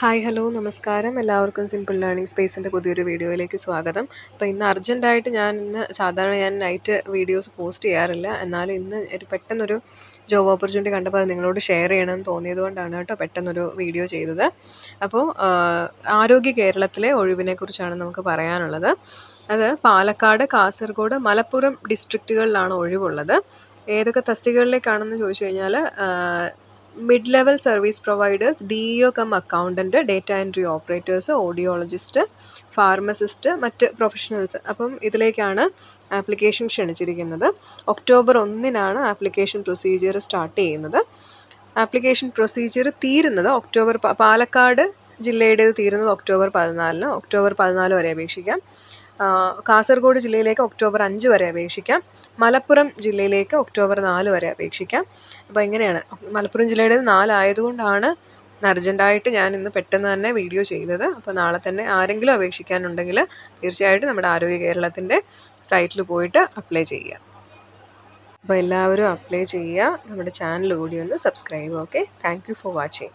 Hi hello നമസ്കാരം. എല്ലാവർക്കും simple learning സ്പേസിന്റെ പുതിയൊരു വീഡിയോയിലേക്ക് സ്വാഗതം. അപ്പോൾ ഇന്ന് അർജന്റായിട്ട് ഞാൻ ഇന്ന് സാധാരണ ഞാൻ നൈറ്റ് വീഡിയോസ് പോസ്റ്റ് ചെയ്യാറില്ല. എന്നാലും ഇന്ന് ഒരു പെട്ടെന്നൊരു ജോബ് ഓപ്പർച്യൂണിറ്റി കണ്ടപ്പോൾ അത് നിങ്ങളോട് ഷെയർ ചെയ്യണമെന്ന് തോന്നിയത് കൊണ്ടാണ് കേട്ടോ പെട്ടെന്നൊരു വീഡിയോ ചെയ്തത്. അപ്പോൾ ആരോഗ്യ കേരളത്തിലെ ഒഴിവിനെ കുറിച്ചാണ് നമുക്ക് പറയാനുള്ളത്. അത് പാലക്കാട് കാസർഗോഡ് മലപ്പുറം ഡിസ്ട്രിക്റ്റുകളിലാണ് ഒഴിവുള്ളത്. ഏതൊക്കെ തസ്തികകളിലേക്കാണെന്ന് ചോദിച്ചു കഴിഞ്ഞാൽ mid level service providers D E cum accountant data entry operators audiologist pharmacist മറ്റ് പ്രൊഫഷണൽസ് അപ്പം ഇതിലേക്കാണ് ആപ്ലിക്കേഷൻ ക്ഷണിച്ചിരിക്കുന്നത്. ഒക്ടോബർ ഒന്നിനാണ് ആപ്ലിക്കേഷൻ പ്രൊസീജിയർ സ്റ്റാർട്ട് ചെയ്യുന്നത്. ആപ്ലിക്കേഷൻ പ്രൊസീജിയർ തീരുന്നത് ഒക്ടോബർ പാലക്കാട് ജില്ലയുടേത് തീരുന്നത് ഒക്ടോബർ പതിനാലിന്. ഒക്ടോബർ പതിനാല് വരെ അപേക്ഷിക്കാം. കാസർഗോഡ് ജില്ലയിലേക്ക് ഒക്ടോബർ അഞ്ച് വരെ അപേക്ഷിക്കാം. മലപ്പുറം ജില്ലയിലേക്ക് ഒക്ടോബർ നാല് വരെ അപേക്ഷിക്കാം. അപ്പോൾ ഇങ്ങനെയാണ്. മലപ്പുറം ജില്ലയുടെ നാലായതുകൊണ്ടാണ് അർജന്റായിട്ട് ഞാൻ ഇന്ന് പെട്ടെന്ന് തന്നെ വീഡിയോ ചെയ്തത്. അപ്പോൾ നാളെ തന്നെ ആരെങ്കിലും അപേക്ഷിക്കാനുണ്ടെങ്കിൽ തീർച്ചയായിട്ടും നമ്മുടെ ആരോഗ്യ കേരളത്തിന്റെ സൈറ്റിൽ പോയിട്ട് അപ്ലൈ ചെയ്യുക. അപ്പോൾ എല്ലാവരും അപ്ലൈ ചെയ്യുക. നമ്മുടെ ചാനൽ കൂടി ഒന്ന് subscribe okay? Thank for watching.